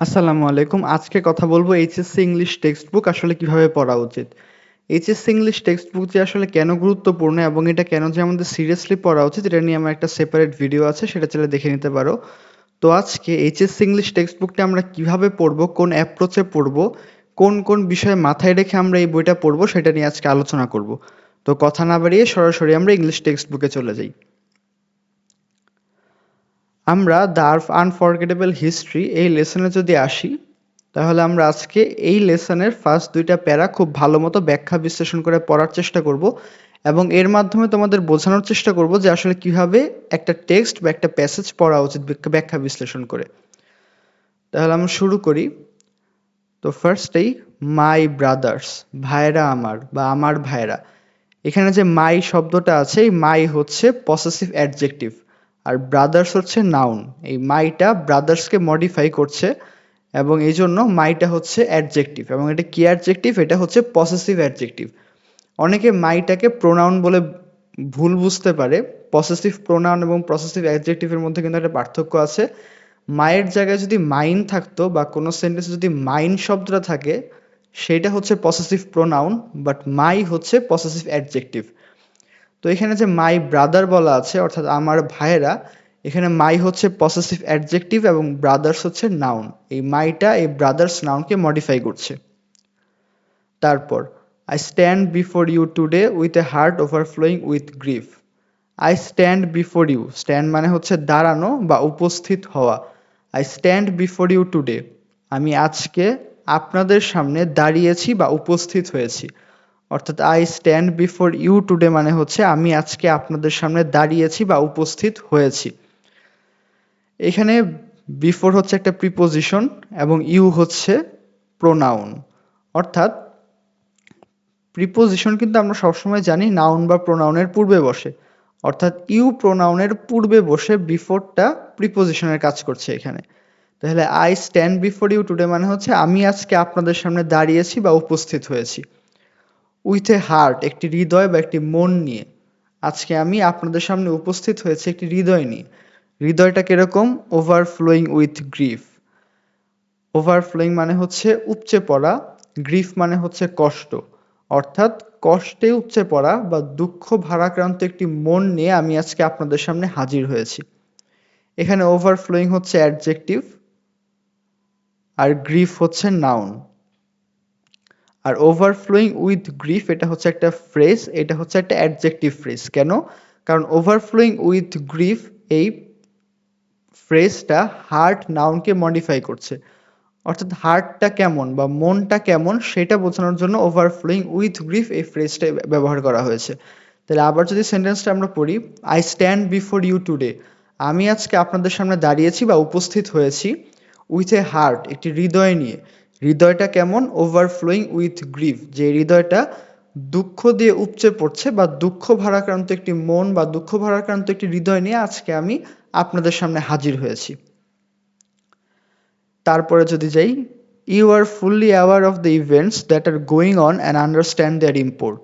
আসসালামু আলাইকুম। আজকে কথা বলব এইচএসসি ইংলিশ টেক্সট বুক আসলে কীভাবে পড়া উচিত। এইচএসসি ইংলিশ টেক্সট বুক যে আসলে কেন গুরুত্বপূর্ণ এবং এটা কেন যে আমাদের সিরিয়াসলি পড়া উচিত, এটা নিয়ে আমার একটা সেপারেট ভিডিও আছে, সেটা চাইলে দেখে নিতে পারো। তো আজকে এইচএসসি ইংলিশ টেক্সট বুকটা আমরা কীভাবে পড়ব, কোন অ্যাপ্রোচে পড়ব, কোন কোন বিষয়ে মাথায় রেখে আমরা এই বইটা পড়ব, সেটা নিয়ে আজকে আলোচনা করব। তো কথা না বাড়িয়ে সরাসরি আমরা ইংলিশ টেক্সট বুকে চলে যাই। আমরা দ্য আনফরগেটেবল হিস্ট্রি এই লেসনে যদি আসি, তাহলে আমরা আজকে এই লেসনের ফার্স্ট দুইটা প্যারা খুব ভালো মতো ব্যাখ্যা বিশ্লেষণ করে পড়ার চেষ্টা করব এবং এর মাধ্যমে তোমাদের বোঝানোর চেষ্টা করব যে আসলে কীভাবে একটা টেক্সট বা একটা প্যাসেজ পড়া উচিত ব্যাখ্যা বিশ্লেষণ করে। তাহলে আমরা শুরু করি। তো ফার্স্টেই মাই ব্রাদার্স ভাইরা আমার বা আমার ভাইরা এখানে যে মাই শব্দটা আছে, এই মাই হচ্ছে পসেসিভ অ্যাডজেক্টিভ আর ব্রাদার্স হচ্ছে নাউন এই মাইটা ব্রাদার্সকে মডিফাই করছে এবং এই জন্য মাইটা হচ্ছে অ্যাডজেক্টিভ এবং এটা কি অ্যাডজেক্টিভ এটা হচ্ছে পসেসিভ অ্যাডজেক্টিভ অনেকে মাইটাকে প্রোনাউন বলে ভুল বুঝতে পারে। পসেসিভ প্রোনাউন এবং পসেসিভ অ্যাডজেক্টিভের মধ্যে কিন্তু একটা পার্থক্য আছে। মায়ের জায়গায় যদি মাইন থাকতো বা কোনো সেন্টেন্সে যদি মাইন শব্দটা থাকে, সেটা হচ্ছে পসেসিভ প্রোনাউন বাট মাই হচ্ছে পসেসিভ অ্যাডজেক্টিভ তো এখানে যে মাই ব্রাদার বলা আছে, অর্থাৎ আমার ভাইয়েরা, এখানে মাই হচ্ছে পসেসিভ অ্যাডজেক্টিভ এবং ব্রাদার্স হচ্ছে নাউন এই মাইটা এই ব্রাদার্স নাউনকে মডিফাই করছে। তারপর I stand before you today with a heart overflowing with grief I stand before you stand মানে হচ্ছে দাঁড়ানো বা উপস্থিত হওয়া। I stand before you today আমি আজকে আপনাদের সামনে দাঁড়িয়েছি বা উপস্থিত হয়েছি। অর্থাৎ I stand before you today মানে হচ্ছে আমি আজকে আপনাদের সামনে দাঁড়িয়েছি বা উপস্থিত হয়েছি। এখানে বিফোর হচ্ছে একটা প্রিপোজিশন এবং ইউ হচ্ছে প্রোনাউন অর্থাৎ প্রিপোজিশন কিন্তু আমরা সবসময় জানি নাউন বা প্রোনাউনের পূর্বে বসে। অর্থাৎ ইউ প্রোনাউনের পূর্বে বসে বিফোরটা প্রিপোজিশনের কাজ করছে এখানে। তাহলে I stand before you today মানে হচ্ছে আমি আজকে আপনাদের সামনে দাঁড়িয়েছি বা উপস্থিত হয়েছি। উইথ এ হার্ট একটি হৃদয় বা একটি মন নিয়ে। আজকে আমি আপনাদের সামনে উপস্থিত হয়েছি একটি হৃদয় নিয়ে। হৃদয়টা কীরকম? ওভারফ্লোয়িং উইথ গ্রিফ ওভারফ্লোয়িং মানে হচ্ছে উপচে পড়া গ্রিফ মানে হচ্ছে কষ্ট। অর্থাৎ কষ্টে উপচে পড়া বা দুঃখ ভারাক্রান্ত একটি মন নিয়ে আমি আজকে আপনাদের সামনে হাজির হয়েছি। এখানে ওভারফ্লোয়িং হচ্ছে অ্যাডজেক্টিভ আর গ্রিফ হচ্ছে নাউন আর ওভারফ্লোয়িং উইথ গ্রিফ এটা হচ্ছে একটা ফ্রেজ এটা হচ্ছে একটা অ্যাডজেক্টিভ ফ্রেজ কেন? কারণ ওভারফ্লোয়িং উইথ গ্রিফ এই ফ্রেজটা হার্ট নাউনকে মডিফাই করছে। অর্থাৎ হার্টটা কেমন বা মনটা কেমন সেটা বোঝানোর জন্য ওভারফ্লোয়িং উইথ গ্রিফ এই ফ্রেজটা ব্যবহার করা হয়েছে। তাহলে আবার যদি সেন্টেন্সটা আমরা পড়ি I stand before you today আমি আজকে আপনাদের সামনে দাঁড়িয়েছি বা উপস্থিত হয়েছি উইথ এ হার্ট একটি হৃদয় নিয়ে। হৃদয়টা কেমন? ওভারফ্লোয়িং উইথ গ্রিফ যে হৃদয়টা দুঃখ দিয়ে উপচে পড়ছে বা দুঃখ ভারাক্রান্ত একটি মন বা দুঃখ ভারাক্রান্ত একটি হৃদয় নিয়ে আজকে আমি আপনাদের সামনে হাজির হয়েছি। তারপরে যদি যাই you are fully aware of the events that are going on and understand their import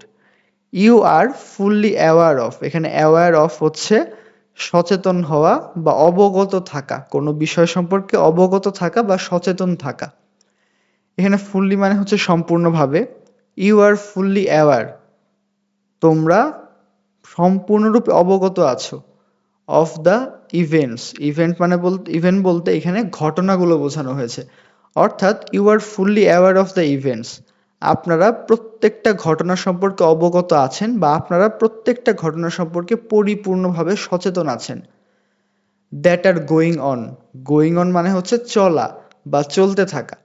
you are fully aware of এখানে অ্যাওয়ার অফ হচ্ছে সচেতন হওয়া বা অবগত থাকা, কোনো বিষয় সম্পর্কে অবগত থাকা বা সচেতন থাকা। এখানে ফুললি মানে হচ্ছে সম্পূর্ণভাবে ইউ আর ফুললি অ্যাওয়ার তোমরা সম্পূর্ণরূপে অবগত আছো অফ দ্য ইভেন্টস ইভেন্ট মানে বলতে ইভেন্ট বলতে এখানে ঘটনাগুলো বোঝানো হয়েছে, অর্থাৎ you are fully aware of the events আপনারা প্রত্যেকটা ঘটনা সম্পর্কে অবগত আছেন বা আপনারা প্রত্যেকটা ঘটনা সম্পর্কে পরিপূর্ণভাবে সচেতন আছেন that are going on going on মানে হচ্ছে চলা বা চলতে থাকা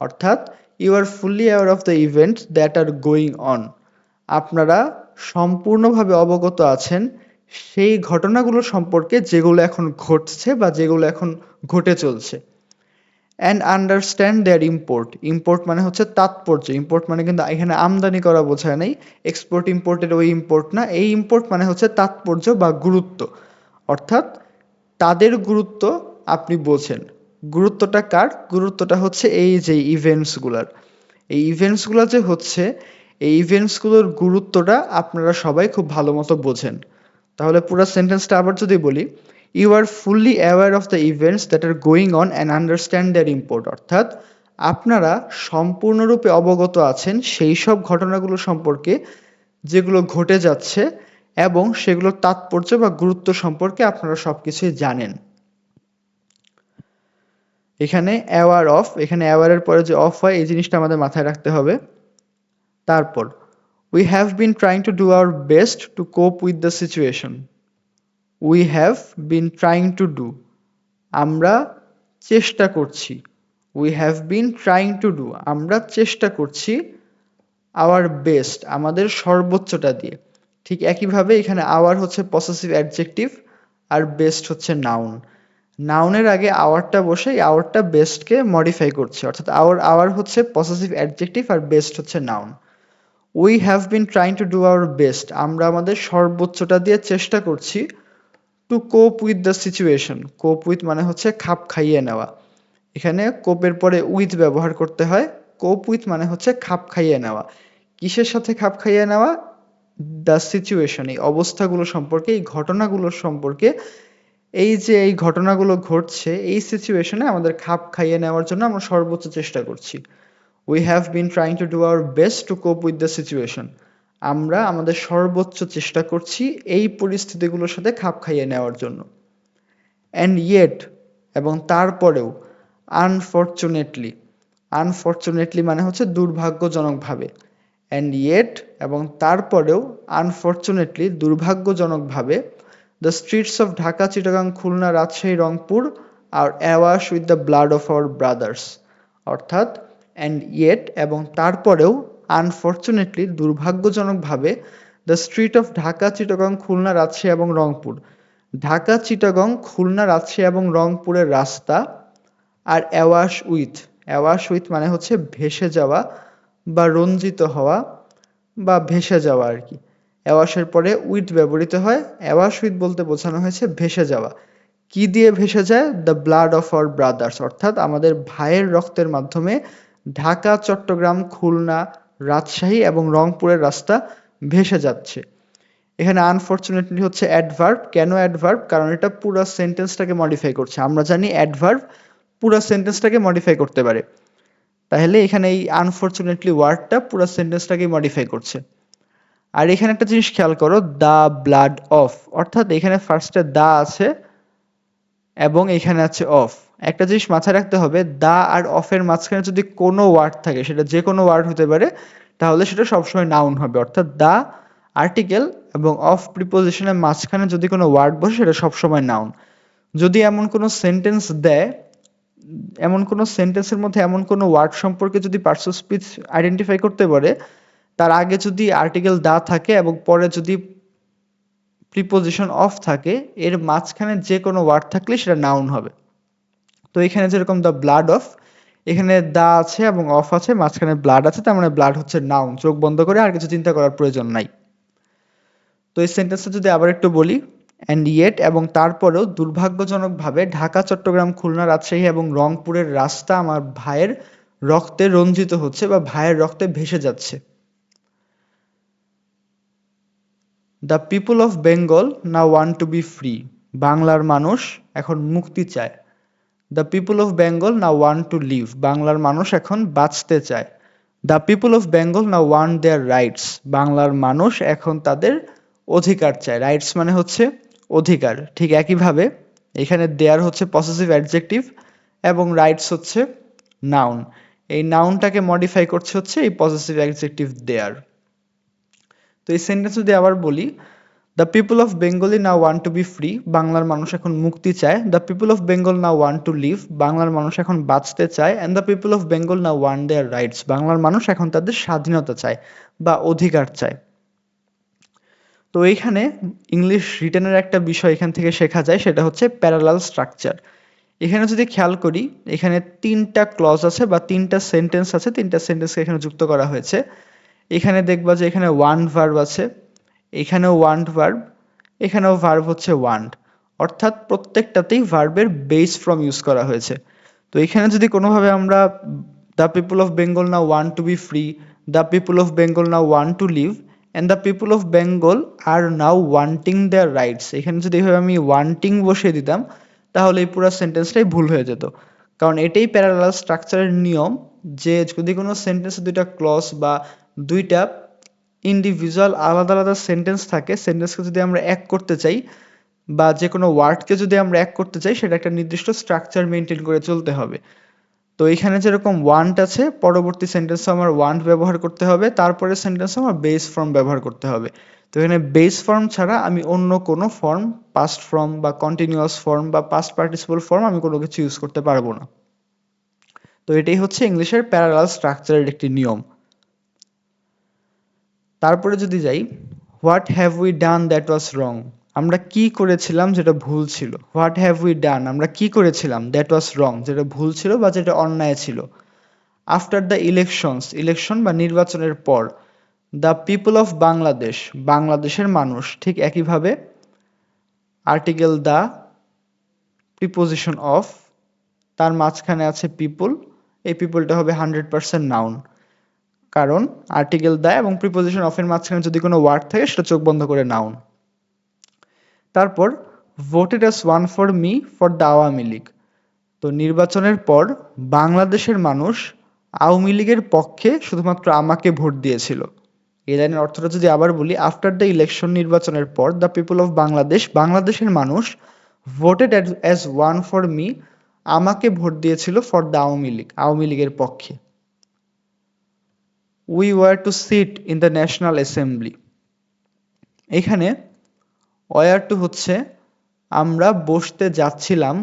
অর্থাৎ you are fully aware of the event that are going on আপনারা সম্পূর্ণভাবে অবগত আছেন সেই ঘটনাগুলো সম্পর্কে যেগুলো এখন ঘটছে বা যেগুলো এখন ঘটে চলছে। And understand their import import মানে হচ্ছে তাৎপর্য। ইম্পোর্ট মানে কিন্তু এখানে আমদানি করা বোঝায় নাই। এক্সপোর্ট ইম্পোর্টের ওই ইম্পোর্ট না। এই ইম্পোর্ট মানে হচ্ছে তাৎপর্য বা গুরুত্ব। অর্থাৎ তাদের গুরুত্ব আপনি বোঝেন। গুরুত্বটা কার? গুরুত্বটা হচ্ছে এই যে ইভেন্টসগুলার এই ইভেন্টসগুলো যে হচ্ছে, এই ইভেন্টসগুলোর গুরুত্বটা আপনারা সবাই খুব ভালো মতো বোঝেন। তাহলে পুরো সেন্টেন্সটা আবার যদি বলি you are fully aware of the events that are going on and understand their import অর্থাৎ আপনারা সম্পূর্ণরূপে অবগত আছেন সেই সব ঘটনাগুলো সম্পর্কে, যেগুলো ঘটে যাচ্ছে এবং সেগুলোর তাৎপর্য বা গুরুত্ব সম্পর্কে আপনারা সব কিছুই জানেন। এখানে অ্যাওয়ার অফ এখানে অ্যাওয়ারের পরে যে অফ হয়, এই জিনিসটা আমাদের মাথায় রাখতে হবে। তারপর we have been trying to do our best to cope with the situation we have been trying to do আমরা চেষ্টা করছি। We have been trying to do আমরা চেষ্টা করছি আওয়ার বেস্ট আমাদের সর্বোচ্চটা দিয়ে। ঠিক একইভাবে এখানে আওয়ার হচ্ছে পসেসিভ অ্যাডজেক্টিভ আর বেস্ট হচ্ছে নাউন নাউনের আগে আওয়ারটা বসে এই আওয়ারটা বেস্টকে মডিফাই করছে। অর্থাৎ আওয়ার আওয়ার হচ্ছে পসেসিভ অ্যাডজেক্টিভ আর বেস্ট হচ্ছে noun we have been trying to do our best আমরা আমাদের সর্বোচ্চটা দিয়ে চেষ্টা করছি to cope with the situation cope with মানে হচ্ছে খাপ খাইয়ে নেওয়া। এখানে কোপের পরে উইথ ব্যবহার করতে হয়। কোপ উইথ মানে হচ্ছে খাপ খাইয়ে নেওয়া। কিসের সাথে খাপ খাইয়ে নেওয়া? দ্য সিচুয়েশন এই অবস্থাগুলো সম্পর্কে, এই ঘটনাগুলো সম্পর্কে এই যে এই ঘটনাগুলো ঘটছে, এই সিচুয়েশনে আমাদের খাপ খাইয়ে নেওয়ার জন্য আমরা সর্বোচ্চ চেষ্টা করছি। We have been trying to do our best to cope with the situation আমরা আমাদের সর্বোচ্চ চেষ্টা করছি এই পরিস্থিতিগুলোর সাথে খাপ খাইয়ে নেওয়ার জন্য। অ্যান্ড ইয়েট এবং তারপরেও আনফর্চুনেটলি আনফর্চুনেটলি মানে হচ্ছে দুর্ভাগ্যজনকভাবে। অ্যান্ড ইয়েট এবং তারপরেও আনফর্চুনেটলি দুর্ভাগ্যজনকভাবে the streets of Dhaka Chittagong Khulna Rajshahi Rangpur are awash with the blood of our brothers অর্থাৎ অ্যান্ড ইয়েট এবং তারপরেও আনফর্চুনেটলি দুর্ভাগ্যজনকভাবে the street of Dhaka Chittagong Khulna Rajshahi এবং রংপুর ঢাকা চিটাগং খুলনা রাজশাহী এবং রংপুরের রাস্তা আর অ্যাওয়াশ উইথ অ্যাওয়াশ উইথ মানে হচ্ছে ভেসে যাওয়া বা রঞ্জিত হওয়া বা ভেসে যাওয়া আর কি। অ্যাওয়াশের পরে উইথ ব্যবহৃত হয়। অ্যাওয়াশ উইথ বলতে বোঝানো হয়েছে ভেসে যাওয়া। কি দিয়ে ভেসে যায়? The blood of our brothers অর্থাৎ আমাদের ভাইয়ের রক্তের মাধ্যমে ঢাকা, চট্টগ্রাম, খুলনা, রাজশাহী এবং রংপুরের রাস্তা ভেসে যাচ্ছে। এখানে আনফর্চুনেটলি হচ্ছে অ্যাডভার্ব কেন অ্যাডভার্ব কারণ এটা পুরো সেন্টেন্সটাকে মডিফাই করছে। আমরা জানি অ্যাডভার্ব পুরো সেন্টেন্সটাকে মডিফাই করতে পারে। তাহলে এখানে এই আনফর্চুনেটলি ওয়ার্ডটা পুরো সেন্টেন্সটাকে মডিফাই করছে। আর এখানে একটা জিনিস খেয়াল করো, দা ব্লাড অফ, অর্থাৎ এখানে ফার্স্টে দা আছে এবং এখানে আছে অফ। একটা জিনিস মাথায় রাখতে হবে, দা আর অফের মাঝখানে যদি কোনো ওয়ার্ড থাকে, সেটা যে কোনো ওয়ার্ড হতে পারে, তাহলে সেটা সবসময় নাউন হবে, অর্থাৎ দা আর্টিকেল এবং অফ প্রিপোজিশনের মাঝখানে যদি কোনো ওয়ার্ড বসে, সেটা সবসময় নাউন যদি এমন কোনো সেন্টেন্স দেয়, এমন কোনো সেন্টেন্সের মধ্যে এমন কোনো ওয়ার্ড সম্পর্কে যদি পার্সন স্পিচ আইডেন্টিফাই করতে পারে তার আগে যদি আর্টিকেল দা থাকে এবং পরে যদি প্রিপোজিশন অফ থাকে, এর মাঝখানে যে কোনো ওয়ার্ড থাকলে সেটা নাউন হবে। তো এখানে যেরকম দ্য ব্লাড অফ এখানে দা আছে এবং অফ আছে, মাঝখানে ব্লাড আছে, তার মানে ব্লাড হচ্ছে নাউন চোখ বন্ধ করে আর কিছু চিন্তা করার প্রয়োজন নাই। তো এই সেন্টেন্সটা যদি আবার একটু বলি অ্যান্ড ইয়েট এবং তারপরেও দুর্ভাগ্যজনকভাবে ঢাকা, চট্টগ্রাম, খুলনা, রাজশাহী এবং রংপুরের রাস্তা আমার ভাইয়ের রক্তে রঞ্জিত হচ্ছে বা ভাইয়ের রক্তে ভেসে যাচ্ছে। দ্য পিপুল অফ বেঙ্গল না ওয়ান্ট টু বি ফ্রি বাংলার মানুষ এখন মুক্তি চায়। দ্য পিপুল অফ বেঙ্গল না ওয়ান্ট টু লিভ বাংলার মানুষ এখন বাঁচতে চায়। দ্য পিপুল অফ বেঙ্গল না ওয়ান্ট দেয়ার রাইটস বাংলার মানুষ এখন তাদের অধিকার চায়। রাইটস মানে হচ্ছে অধিকার। ঠিক একইভাবে এখানে দেয়ার হচ্ছে পসেসিভ অ্যাডজেক্টিভ এবং রাইটস হচ্ছে নাউন এই নাউনটাকে মডিফাই করছে হচ্ছে এই পসেসিভ অ্যাডজেক্টিভ দেয়ার তো এই সেন্টেন্স যদি আবার বলি দ্য পিপল অফ বেঙ্গলি না ওয়ান্ট টু বি ফ্রি বাংলার মানুষ এখন মুক্তি চায়। দ্য পিপল অফ বেঙ্গল না ওয়ান্ট টু লিভ বাংলার মানুষ এখন বাঁচতে চায়। And the people of Bengal না ওয়ান দেয়ার রাইটস বাংলার মানুষ এখন তাদের স্বাধীনতা চায় বা অধিকার চায়। তো এইখানে ইংলিশ রিটেনের একটা বিষয় এখান থেকে শেখা যায়, সেটা হচ্ছে প্যারালাল স্ট্রাকচার এখানে যদি খেয়াল করি, এখানে তিনটা ক্লজ আছে বা তিনটা সেন্টেন্স আছে, তিনটা সেন্টেন্সকে এখানে যুক্ত করা হয়েছে। এখানে দেখবা যে এখানে ওয়ান ভার্ব আছে, এখানেও ওয়ান্ট ভার্ব এখানেও ভার্ব হচ্ছে ওয়ান্ট অর্থাৎ প্রত্যেকটাতেই ভার্বের বেস ফ্রম ইউজ করা হয়েছে। তো এখানে যদি কোনোভাবে আমরা দ্য পিপল অফ বেঙ্গল না want to be free the people of Bengal না want to live and the people of Bengal are now wanting their rights এখানে যদি এভাবে আমি ওয়ান্টিং বসিয়ে দিতাম, তাহলে এই পুরো সেন্টেন্সটাই ভুল হয়ে যেত। কারণ এটাই প্যারালাল স্ট্রাকচারের নিয়ম যে যদি কোনো সেন্টেন্সে দুইটা ক্লস বা দুইটা ইন্ডিভিজুয়াল আলাদা আলাদা সেন্টেন্স থাকে। সেন্টেন্সকে যদি আমরা এক করতে চাই বা যে কোনো ওয়ার্ডকে যদি আমরা এক করতে চাই, সেটা একটা নির্দিষ্ট স্ট্রাকচার মেনটেন করে চলতে হবে। তো এখানে যেরকম ওয়ান্ট আছে, পরবর্তী সেন্টেন্সে আমার ওয়ান্ট ব্যবহার করতে হবে তারপরে সেন্টেন্সে আমার বেস ফর্ম ব্যবহার করতে হবে। তো এখানে বেস ফর্ম ছাড়া আমি অন্য কোনো ফর্ম পাস্ট ফর্ম বা কন্টিনিউয়াস ফর্ম বা পাস্ট পার্টিসিপল ফর্ম আমি কোনো কিছু ইউজ করতে পারব না। তো এটাই হচ্ছে ইংলিশের প্যারালাল স্ট্রাকচারের একটি নিয়ম। তারপরে যদি যাই what have we done that was wrong আমরা কি করেছিলাম যেটা ভুল ছিল? হোয়াট হ্যাভ উই ডান আমরা কি করেছিলাম দ্যাট ওয়াজ রং যেটা ভুল ছিল বা যেটা অন্যায় ছিল? আফটার দ্য ইলেকশনস ইলেকশন বা নির্বাচনের পর দ্য পিপল অফ বাংলাদেশ বাংলাদেশের মানুষ ঠিক একইভাবে আর্টিকেল দ্য প্রিপোজিশন অফ তার মাঝখানে আছে পিপল এই পিপলটা হবে হান্ড্রেড পার্সেন্ট নাউন কারণ আর্টিকেল দ্য এবং প্রিপোজিশন অফের মাঝখানে যদি কোনো ওয়ার্ড থাকে, সেটা চোখ বন্ধ করে নাউন তারপর voted as one for me for the Awami League. তো নির্বাচনের পর, বাংলাদেশের মানুষ আওয়ামী লীগের পক্ষে শুধুমাত্র আমাকে ভোট দিয়েছিল। এই লাইনের অর্থটা যদি আবার বলি আফটার দ্য ইলেকশন নির্বাচনের পর দ্য পিপল অফ বাংলাদেশ বাংলাদেশের মানুষ voted as one for me আমাকে ভোট দিয়েছিল ফর দ্য আওয়ামী লীগ, আওয়ামী লীগের পক্ষে। We were to sit in the national assembly এখানে ওয়ার টু হচ্ছে আমরা বসতে যাচ্ছিলাম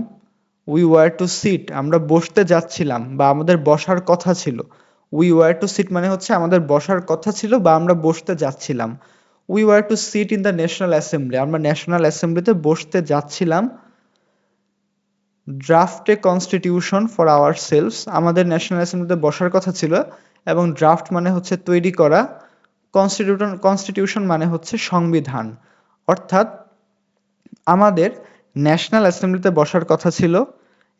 উই ওয়ার টু সিট আমরা বসতে যাচ্ছিলাম বা আমাদের বসার কথা ছিল। উই ওয়ার টু সিট মানে হচ্ছে আমাদের বসার কথা ছিল বা আমরা বসতে যাচ্ছিলাম। We were to sit in the national assembly আমরা ন্যাশনাল অ্যাসেম্বলিতে বসতে যাচ্ছিলাম। Draft constitution for ourselves আমাদের ন্যাশনাল অ্যাসেম্বলিতে বসার কথা ছিল। এবং ড্রাফট মানে হচ্ছে তৈরি করা কনস্টিটিউশন কনস্টিটিউশন মানে হচ্ছে সংবিধান। অর্থাৎ আমাদের ন্যাশনাল অ্যাসেম্বলিতে বসার কথা ছিল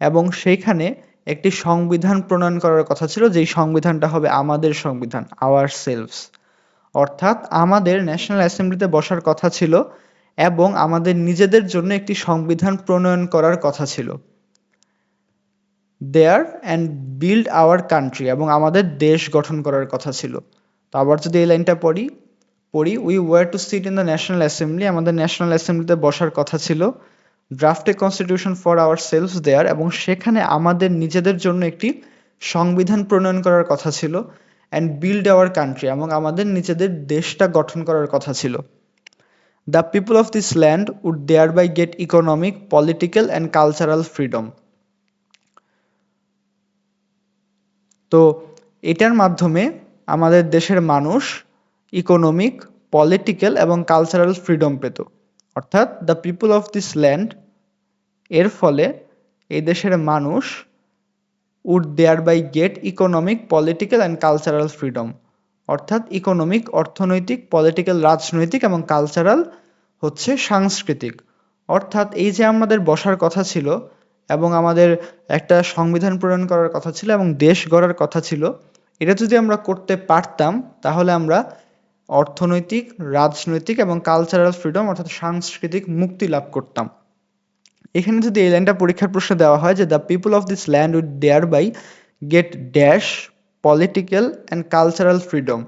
এবং সেইখানে একটি সংবিধান প্রণয়ন করার কথা ছিল, যেই সংবিধানটা হবে আমাদের সংবিধান আওয়ার সেলফস অর্থাৎ আমাদের ন্যাশনাল অ্যাসেম্বলিতে বসার কথা ছিল এবং আমাদের নিজেদের জন্য একটি সংবিধান প্রণয়ন করার কথা ছিল। There and build our country এবং আমাদের দেশ গঠন করার কথা ছিল। তো আবার যদি এই লাইনটা পড়ি পড়ি we were to sit in the national assembly আমাদের ন্যাশনাল অ্যাসেম্বলিতে বসার কথা ছিল। Draft a constitution for ourselves there এবং সেখানে আমাদের নিজেদের জন্য একটি সংবিধান প্রণয়ন করার কথা ছিল অ্যান্ড বিল্ড আওয়ার কান্ট্রি এবং আমাদের নিজেদের দেশটা গঠন করার কথা ছিল। The people of this land would thereby get economic political and cultural freedom তো এটার মাধ্যমে আমাদের দেশের মানুষ ইকোনমিক পলিটিক্যাল এবং কালচারাল ফ্রিডম পেত। অর্থাৎ the people of this land এর ফলে এই দেশের মানুষ would thereby get economic political and cultural freedom অর্থাৎ ইকোনমিক অর্থনৈতিক পলিটিক্যাল রাজনৈতিক এবং কালচারাল হচ্ছে সাংস্কৃতিক। অর্থাৎ এই যে আমাদের বসার কথা ছিল এবং আমাদের একটা সংবিধান প্রণয়ন করার কথা ছিল এবং দেশ গড়ার কথা ছিল। এটা যদি আমরা করতে পারতাম, তাহলে আমরা অর্থনৈতিক, রাজনৈতিক এবং কালচারাল ফ্রিডম অর্থাৎ সাংস্কৃতিক মুক্তি লাভ করতাম। এখানে যদি এই লাইনটা পরীক্ষার প্রশ্নে দেওয়া হয় যে the people of this land would thereby get dash political and cultural freedom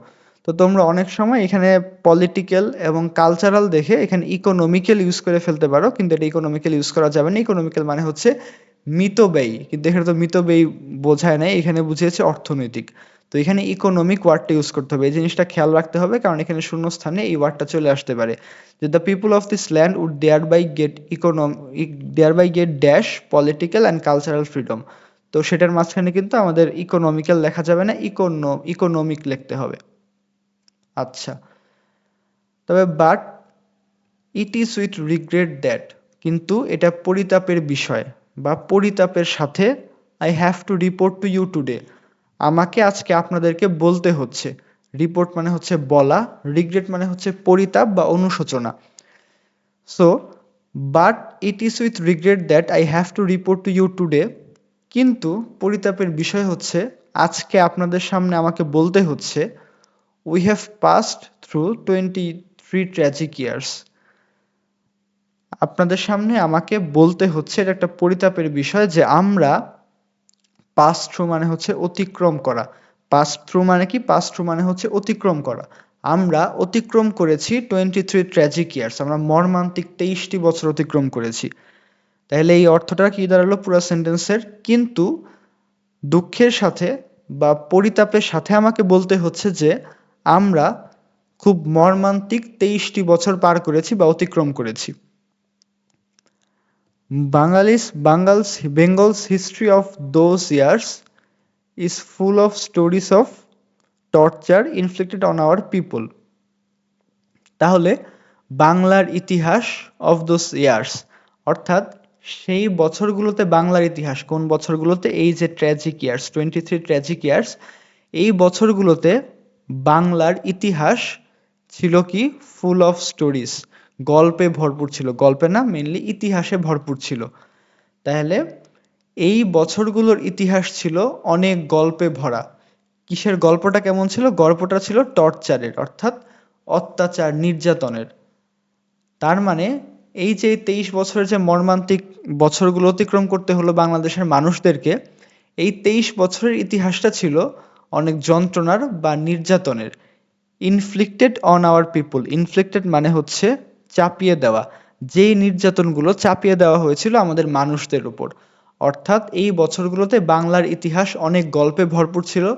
তো তোমরা অনেক সময় এখানে পলিটিক্যাল এবং কালচারাল দেখে এখানে ইকোনমিক্যাল ইউজ করে ফেলতে পারো, কিন্তু এটা ইকোনমিক্যাল ইউজ করা যাবে না। ইকোনমিক্যাল মানে হচ্ছে মিতব্যয়ী কিন্তু এখানে তো মিতব্যয়ী বোঝায় নাই, এখানে বুঝিয়েছে অর্থনৈতিক। তো এখানে ইকোনমিক ওয়ার্ডটা ইউজ করতে হবে, এই জিনিসটা খেয়াল রাখতে হবে, কারণ এখানে শূন্য স্থানে এই ওয়ার্ডটা চলে আসতে পারে। যে the people of this land would thereby get economic thereby get dash political and cultural freedom তো সেটার মাঝখানে কিন্তু আমাদের ইকোনমিক্যাল লেখা যাবে না ইকোনো ইকোনমিক লিখতে হবে। আচ্ছা। তবে but it is with regret that কিন্তু এটা পরিতাপের বিষয় বা পরিতাপের সাথে I have to report to you today আমাকে আজকে আপনাদেরকে বলতে হচ্ছে। রিপোর্ট মানে হচ্ছে বলা রিগ্রেট মানে হচ্ছে পরিতাপ বা অনুশোচনা। So but it is with regret that I have to report to you today কিন্তু পরিতাপের বিষয় হচ্ছে, আজকে আপনাদের সামনে আমাকে বলতে হচ্ছে have passed through twenty three tragic years আপনাদের সামনে আমাকে বলতে হচ্ছে এটা একটা পরিতাপের বিষয় যে আমরা পাস থ্রু মানে হচ্ছে অতিক্রম করা। পাস থ্রু মানে কি? পাস থ্রু মানে হচ্ছে অতিক্রম করা। আমরা অতিক্রম করেছি টোয়েন্টি থ্রি ট্র্যাজিক ইয়ার্স আমরা মর্মান্তিক তেইশটি বছর অতিক্রম করেছি। তাহলে এই অর্থটা কি দাঁড়াল পুরো সেন্টেন্সের কিন্তু দুঃখের সাথে বা পরিতাপের সাথে আমাকে বলতে হচ্ছে যে আমরা খুব মর্মান্তিক তেইশটি বছর পার করেছি বা অতিক্রম করেছি। Bengalis, Bengals, Bengal's history of those years is full of stories of torture inflicted on our people. তাহলে বাংলার ইতিহাস অফ দোজ ইয়ার্স, অর্থাৎ সেই বছরগুলোতে বাংলার ইতিহাস, কোন বছরগুলোতে? এই যে tragic years twenty three tragic years এই বছরগুলোতে বাংলার ইতিহাস ছিল কি? ফুল অফ স্টোরিজ গল্পে ভরপুর ছিল। গল্পে না মেনলি ইতিহাসে ভরপুর ছিল। তাহলে এই বছরগুলোর ইতিহাস ছিল অনেক গল্পে ভরা। কিসের গল্পটা কেমন ছিল? গল্পটা ছিল টর্চারের, অর্থাৎ অত্যাচার, নির্যাতনের। তার মানে এই যে তেইশ বছরের যে মর্মান্তিক বছরগুলো অতিক্রম করতে হলো বাংলাদেশের মানুষদেরকে, এই তেইশ বছরের ইতিহাসটা ছিল অনেক যন্ত্রণার বা নির্যাতনের। Inflicted on our people inflicted মানে হচ্ছে চাপিয়ে দেওয়া। যেই নির্যাতনগুলো চাপিয়ে দেওয়া হয়েছিল আমাদের মানুষদের উপর। অর্থাৎ এই বছরগুলোতে বাংলার ইতিহাস অনেক গল্পে ভরপুর ছিল।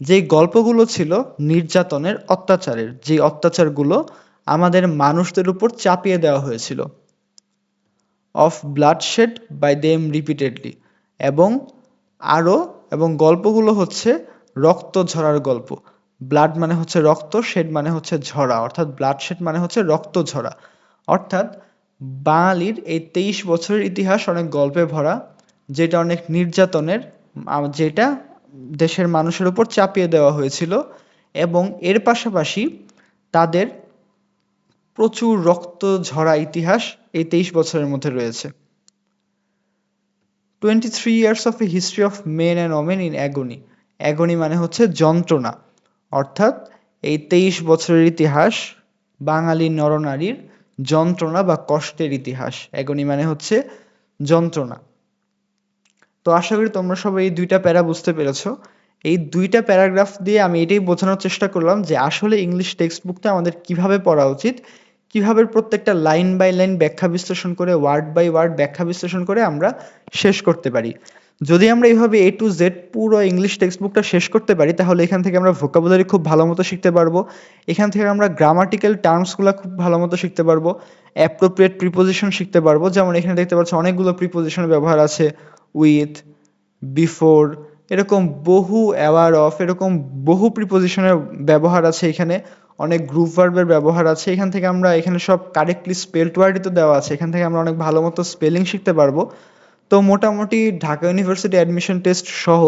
যেই গল্পগুলো ছিল নির্যাতনের অত্যাচারের যে অত্যাচারগুলো আমাদের মানুষদের উপর চাপিয়ে দেওয়া হয়েছিল। Of bloodshed by them repeatedly এবং আরও এবং গল্পগুলো হচ্ছে রক্ত ঝরার গল্প। ব্লাড মানে হচ্ছে রক্ত শেড মানে হচ্ছে ঝরা। অর্থাৎ ব্লাড শেড মানে হচ্ছে রক্ত ঝরা। অর্থাৎ বাঙালির এই তেইশ বছরের ইতিহাস অনেক গল্পে ভরা, যেটা অনেক নির্যাতনের যেটা দেশের মানুষের উপর চাপিয়ে দেওয়া হয়েছিল এবং এর পাশাপাশি তাদের প্রচুর রক্ত ঝরা ইতিহাস এই তেইশ বছরের মধ্যে রয়েছে। Twenty three years of a history of men and women in agony agony মানে হচ্ছে যন্ত্রণা। অর্থাৎ এই তেইশ বছরের ইতিহাস বাঙালি নরনারীর যন্ত্রণা বা কষ্টের ইতিহাস। অ্যাগনি মানে হচ্ছে যন্ত্রণা। তো আশা করি তোমরা সবাই এই দুইটা প্যারা বুঝতে পেরেছ। এই দুইটা প্যারাগ্রাফ দিয়ে আমি এটাই বোঝানোর চেষ্টা করলাম যে আসলে ইংলিশ টেক্সট বুকটা আমাদের কীভাবে পড়া উচিত, কীভাবে প্রত্যেকটা লাইন বাই লাইন ব্যাখ্যা বিশ্লেষণ করে, ওয়ার্ড বাই ওয়ার্ড ব্যাখ্যা বিশ্লেষণ করে আমরা শেষ করতে পারি। যদি আমরা এইভাবে এ টু জেড পুরো ইংলিশ টেক্সট বুকটা শেষ করতে পারি, তাহলে এখান থেকে আমরা ভোকাবুলারি খুব ভালো মতো শিখতে পারব। এখান থেকে আমরা গ্রামাটিক্যাল টার্মসগুলো খুব ভালো মতো শিখতে পারব। অ্যাপ্রোপ্রিয়েট প্রিপোজিশন শিখতে পারব। যেমন এখানে দেখতে পাচ্ছ অনেকগুলো প্রিপোজিশনের ব্যবহার আছে। উইথ বিফোর এরকম বহু অ্যাওয়ার অফ এরকম বহু প্রিপোজিশনের ব্যবহার আছে এখানে। অনেক গ্রুপ ভার্বের ব্যবহার আছে। এখান থেকে আমরা এখানে সব কারেক্টলি স্পেলড ওয়ার্ডই তো দেওয়া আছে। এখান থেকে আমরা অনেক ভালো মতো স্পেলিং শিখতে পারব। তো মোটামুটি ঢাকা ইউনিভার্সিটি অ্যাডমিশন টেস্ট সহ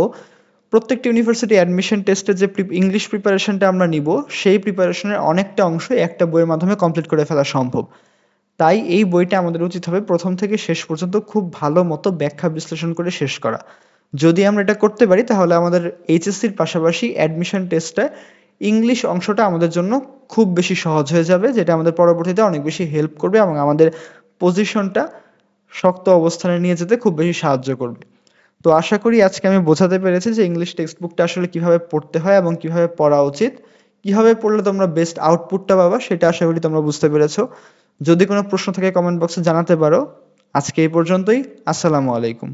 প্রত্যেকটি ইউনিভার্সিটি অ্যাডমিশন টেস্টের যে ইংলিশ প্রিপারেশনটা আমরা নিব, সেই প্রিপারেশনের অনেকটা অংশ একটা বইয়ের মাধ্যমে কমপ্লিট করে ফেলা সম্ভব। তাই এই বইটা আমাদের উচিত হবে প্রথম থেকে শেষ পর্যন্ত খুব ভালো মতো ব্যাখ্যা বিশ্লেষণ করে শেষ করা। যদি আমরা এটা করতে পারি, তাহলে আমাদের এইচএসসির পাশাপাশি অ্যাডমিশন টেস্টে ইংলিশ অংশটা আমাদের জন্য খুব বেশি সহজ হয়ে যাবে, যেটা আমাদের পরবর্তীতে অনেক বেশি হেল্প করবে এবং আমাদের পজিশনটা শক্ত অবস্থানে নিয়ে যেতে খুব বেশি সাহায্য করবে। তো আশা করি আজকে আমি বোঝাতে পেরেছি যে ইংলিশ টেক্সট বুকটা আসলে কীভাবে পড়তে হয় এবং কীভাবে পড়া উচিত। কীভাবে পড়লে তোমরা বেস্ট আউটপুটটা পাবা সেটা আশা করি তোমরা বুঝতে পেরেছ। যদি কোনো প্রশ্ন থাকে কমেন্ট বক্সে জানাতে পারো। আজকে এই পর্যন্তই। আসসালামু আলাইকুম।